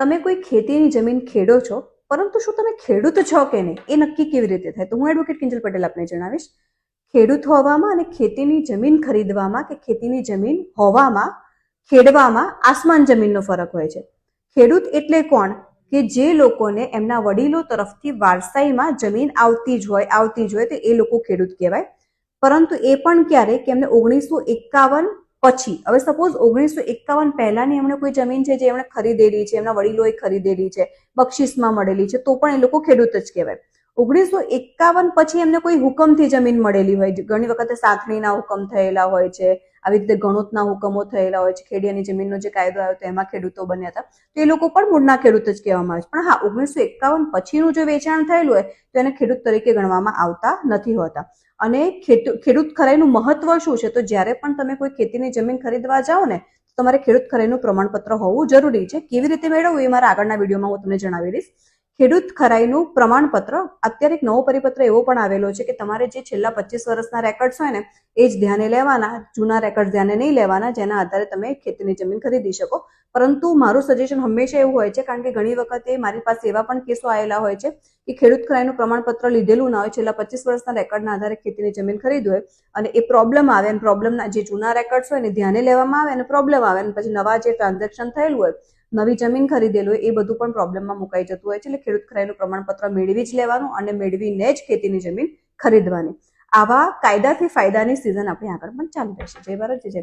તમે કોઈ ખેતીની જમીન ખેડો છો, પરંતુ શું તમે ખેડૂત છો કે નહીં? એ નક્કી કેવી રીતે થાય? તો હું એડવોકેટ કિંજલ પટેલ આપને જણાવીશ. ખેડૂત હોવામાં અને ખેતીની જમીન ખરીદવામાં કે ખેતીની જમીન હોવામાં, ખેડવામાં આસમાન જમીનનો ફરક હોય છે. ખેડૂત એટલે કોણ? કે જે લોકોને એમના વડીલો તરફથી વારસાઈમાં જમીન આવતી જ હોય, આવતી જ હોય તો એ લોકો ખેડૂત કહેવાય. પરંતુ એ પણ ક્યારે? કે એમને ઓગણીસો એકાવન પછી, હવે સપોઝ ઓગણીસો એકાવન પહેલાની એમણે કોઈ જમીન છે જે એમણે ખરીદેલી છે, એમના વડીલોએ ખરીદેલી છે, બક્ષિસમાં મળેલી છે, તો પણ એ લોકો ખેડૂત જ કહેવાય. ઓગણીસો એકાવન પછી એમને કોઈ હુકમથી જમીન મળેલી હોય, ઘણી વખતે સાથણીના હુકમ થયેલા હોય છે આવી રીતે ગણોતના હુકમો થયેલા હોય છે. ખેડિયાની જમીનનો જે કાયદો આવ્યો તો એમાં ખેડૂતો બન્યા હતા. તો એ લોકો પણ મૂળના ખેડૂત જ કહેવામાં આવે છે. પણ હા, ઓગણીસો એકાવન પછીનું જો વેચાણ થયેલું હોય, તો એને ખેડૂત તરીકે ગણવામાં આવતા નથી હોતા. અને ખેડૂત ખરાઈનું મહત્વ શું છે? તો જ્યારે પણ તમે કોઈ ખેતીની જમીન ખરીદવા જાઓ ને તમારે ખેડૂત ખરાઈનું પ્રમાણપત્ર હોવું જરૂરી છે. કેવી રીતે મેળવવું એ મારા આગળના વિડીયોમાં હું તમને જણાવી દઈશ. ખેડૂત ખરાઈનું પ્રમાણપત્ર, અત્યારે એક નવો પરિપત્ર એવો પણ આવેલો છે કે તમારે જે છેલ્લા પચીસ વર્ષના રેકોર્ડ્સ હોય ને, એ જ ધ્યાને લેવાના, જૂના રેકોર્ડ ધ્યાને નહીં લેવાના, જેના આધારે તમે ખેતીની જમીન ખરીદી શકો. પરંતુ મારું સજેશન હંમેશા એવું હોય છે, કારણ કે ઘણી વખતે મારી પાસે એવા પણ કેસો આવેલા હોય છે કે ખેડૂત ખરાઈનું પ્રમાણપત્ર લીધેલું ના હોય, છેલ્લા પચીસ વર્ષના રેકોર્ડના આધારે ખેતીની જમીન ખરીદી હોય, અને એ પ્રોબ્લેમ આવે અને પ્રોબ્લેમના જે જૂના રેકોર્ડ્સ હોય ને, ધ્યાને લેવામાં આવે અને પ્રોબ્લેમ આવે અને પછી નવા જે ટ્રાન્ઝેક્શન થયેલું હોય નવી જમીન ખરીદેલું એ બધું પણ પ્રોબ્લેમમાં મુકાઈ જતું હોય છે. એટલે ખેડૂત ખરાઈનું પ્રમાણપત્ર મેળવી જ લેવાનું અને મેળવીને જ ખેતીની જમીન ખરીદવાની. આવા કાયદાથી ફાયદાની સિઝન આપણી આગળ પણ ચાલુ રહેશે. જય ભારત, જય જય